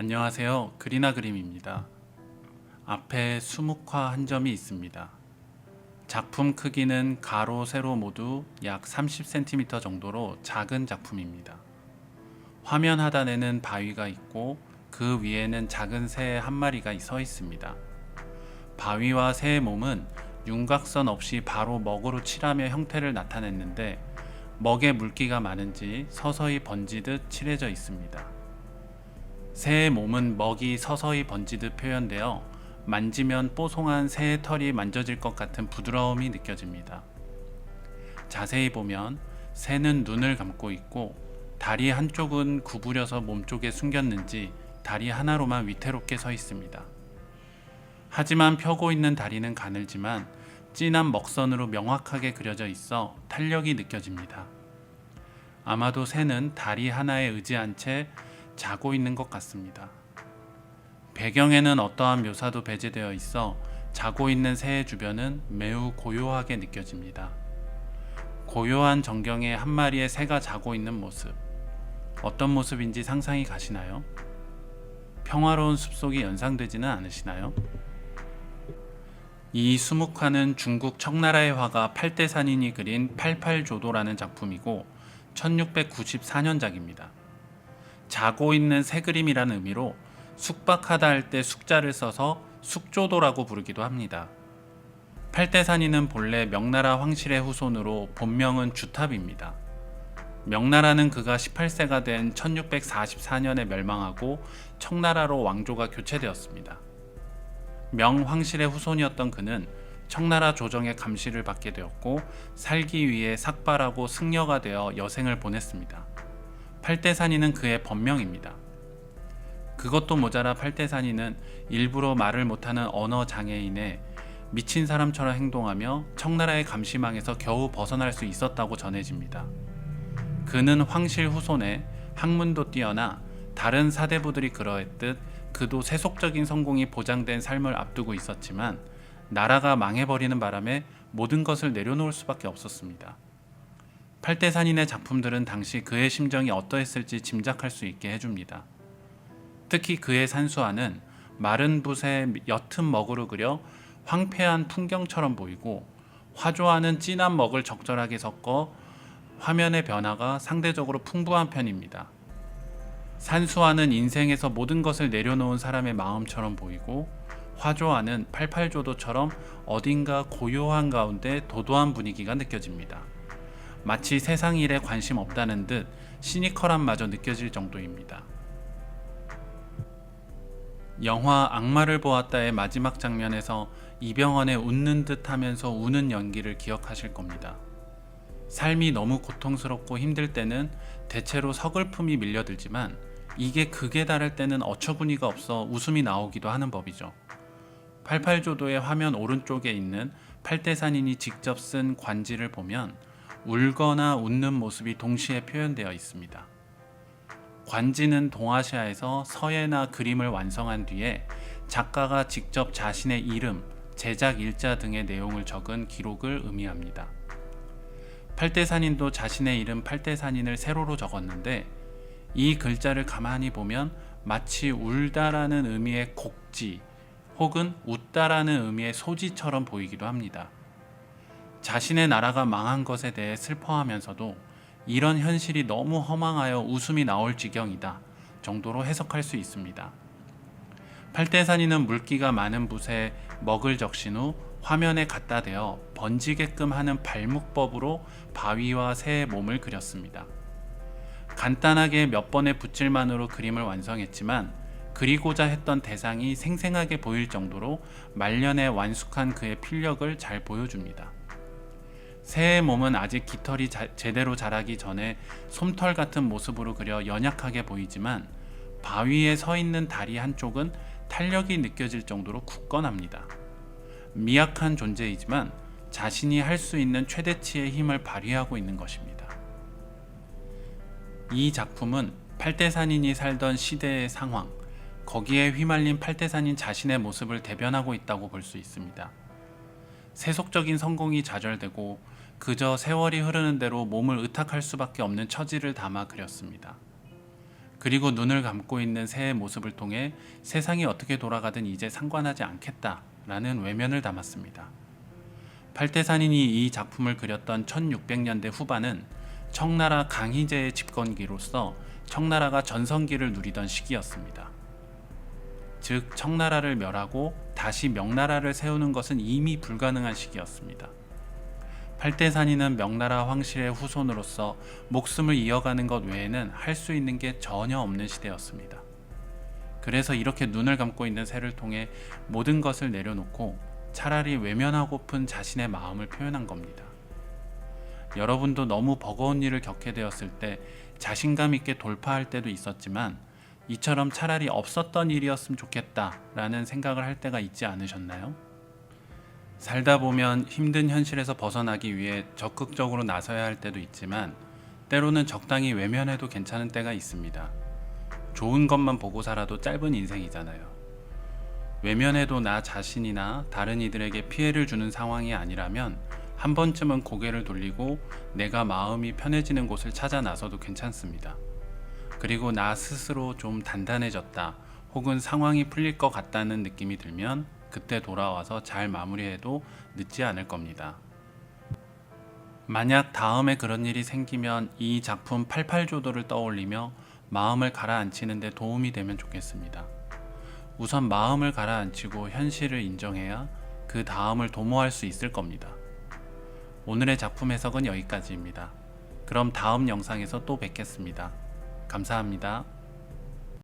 안녕하세요. 그리나 그림입니다. 앞에 수묵화 한 점이 있습니다. 작품 크기는 가로, 세로 모두 약 30cm 정도로 작은 작품입니다. 화면 하단에는 바위가 있고 그 위에는 작은 새 한 마리가 서 있습니다. 바위와 새의 몸은 윤곽선 없이 바로 먹으로 칠하며 형태를 나타냈는데 먹에 물기가 많은지 서서히 번지듯 칠해져 있습니다. 새의 몸은 먹이 서서히 번지듯 표현되어 만지면 뽀송한 새의 털이 만져질 것 같은 부드러움이 느껴집니다. 자세히 보면 새는 눈을 감고 있고 다리 한쪽은 구부려서 몸쪽에 숨겼는지 다리 하나로만 위태롭게 서 있습니다. 하지만 펴고 있는 다리는 가늘지만 진한 먹선으로 명확하게 그려져 있어 탄력이 느껴집니다. 아마도 새는 다리 하나에 의지한 채 자고 있는 것 같습니다. 배경에는 어떠한 묘사도 배제되어 있어 자고 있는 새의 주변은 매우 고요하게 느껴집니다. 고요한 전경에 한 마리의 새가 자고 있는 모습. 어떤 모습인지 상상이 가시나요? 평화로운 숲속이 연상되지는 않으시나요? 이 수묵화는 중국 청나라의 화가 팔대산인이 그린 팔팔조도라는 작품이고 1694년작입니다. 자고 있는 새 그림이라는 의미로 숙박하다 할 때 숙자를 써서 숙조도라고 부르기도 합니다. 팔대산인은 본래 명나라 황실의 후손으로 본명은 주탑입니다. 명나라는 그가 18세가 된 1644년에 멸망하고 청나라로 왕조가 교체되었습니다. 명황실의 후손이었던 그는 청나라 조정의 감시를 받게 되었고 살기 위해 삭발하고 승려가 되어 여생을 보냈습니다. 팔대산인은 그의 본명입니다. 그것도 모자라 팔대산인은 일부러 말을 못하는 언어 장애인에 미친 사람처럼 행동하며 청나라의 감시망에서 겨우 벗어날 수 있었다고 전해집니다. 그는 황실 후손에 학문도 뛰어나 다른 사대부들이 그러했듯 그도 세속적인 성공이 보장된 삶을 앞두고 있었지만 나라가 망해버리는 바람에 모든 것을 내려놓을 수밖에 없었습니다. 팔대산인의 작품들은 당시 그의 심정이 어떠했을지 짐작할 수 있게 해줍니다. 특히 그의 산수화는 마른 붓에 옅은 먹으로 그려 황폐한 풍경처럼 보이고 화조와는 진한 먹을 적절하게 섞어 화면의 변화가 상대적으로 풍부한 편입니다. 산수화는 인생에서 모든 것을 내려놓은 사람의 마음처럼 보이고 화조화는 팔팔조도처럼 어딘가 고요한 가운데 도도한 분위기가 느껴집니다. 마치 세상 일에 관심 없다는 듯 시니컬한 마저 느껴질 정도입니다. 영화 악마를 보았다의 마지막 장면에서 이병헌의 웃는 듯 하면서 우는 연기를 기억하실 겁니다. 삶이 너무 고통스럽고 힘들 때는 대체로 서글픔이 밀려들지만 이게 극에 달할 때는 어처구니가 없어 웃음이 나오기도 하는 법이죠. 88조도의 화면 오른쪽에 있는 팔대산인이 직접 쓴 관지를 보면 울거나 웃는 모습이 동시에 표현되어 있습니다. 관지는 동아시아에서 서예나 그림을 완성한 뒤에 작가가 직접 자신의 이름, 제작 일자 등의 내용을 적은 기록을 의미합니다. 팔대산인도 자신의 이름 팔대산인을 세로로 적었는데 이 글자를 가만히 보면 마치 울다라는 의미의 곡지 혹은 웃다라는 의미의 소지처럼 보이기도 합니다. 자신의 나라가 망한 것에 대해 슬퍼하면서도 이런 현실이 너무 허망하여 웃음이 나올 지경이다 정도로 해석할 수 있습니다. 팔대산이는 물기가 많은 붓에 먹을 적신 후 화면에 갖다 대어 번지게끔 하는 발묵법으로 바위와 새의 몸을 그렸습니다. 간단하게 몇 번의 붓질만으로 그림을 완성했지만 그리고자 했던 대상이 생생하게 보일 정도로 말년에 완숙한 그의 필력을 잘 보여줍니다. 새의 몸은 아직 깃털이 자, 제대로 자라기 전에 솜털 같은 모습으로 그려 연약하게 보이지만 바위에 서 있는 다리 한쪽은 탄력이 느껴질 정도로 굳건합니다. 미약한 존재이지만 자신이 할 수 있는 최대치의 힘을 발휘하고 있는 것입니다. 이 작품은 팔대산인이 살던 시대의 상황, 거기에 휘말린 팔대산인 자신의 모습을 대변하고 있다고 볼 수 있습니다. 세속적인 성공이 좌절되고 그저 세월이 흐르는 대로 몸을 의탁할 수밖에 없는 처지를 담아 그렸습니다. 그리고 눈을 감고 있는 새의 모습을 통해 세상이 어떻게 돌아가든 이제 상관하지 않겠다라는 외면을 담았습니다. 팔대산인이 이 작품을 그렸던 1600년대 후반은 청나라 강희제의 집권기로서 청나라가 전성기를 누리던 시기였습니다. 즉 청나라를 멸하고 다시 명나라를 세우는 것은 이미 불가능한 시기였습니다. 팔대산인은 명나라 황실의 후손으로서 목숨을 이어가는 것 외에는 할 수 있는 게 전혀 없는 시대였습니다. 그래서 이렇게 눈을 감고 있는 새를 통해 모든 것을 내려놓고 차라리 외면하고픈 자신의 마음을 표현한 겁니다. 여러분도 너무 버거운 일을 겪게 되었을 때 자신감 있게 돌파할 때도 있었지만 이처럼 차라리 없었던 일이었으면 좋겠다라는 생각을 할 때가 있지 않으셨나요? 살다 보면 힘든 현실에서 벗어나기 위해 적극적으로 나서야 할 때도 있지만 때로는 적당히 외면해도 괜찮은 때가 있습니다. 좋은 것만 보고 살아도 짧은 인생이잖아요. 외면해도 나 자신이나 다른 이들에게 피해를 주는 상황이 아니라면 한 번쯤은 고개를 돌리고 내가 마음이 편해지는 곳을 찾아 나서도 괜찮습니다. 그리고 나 스스로 좀 단단해졌다 혹은 상황이 풀릴 것 같다는 느낌이 들면 그때 돌아와서 잘 마무리해도 늦지 않을 겁니다. 만약 다음에 그런 일이 생기면 이 작품 88조도를 떠올리며 마음을 가라앉히는 데 도움이 되면 좋겠습니다. 우선 마음을 가라앉히고 현실을 인정해야 그 다음을 도모할 수 있을 겁니다. 오늘의 작품 해석은 여기까지입니다. 그럼 다음 영상에서 또 뵙겠습니다. 감사합니다.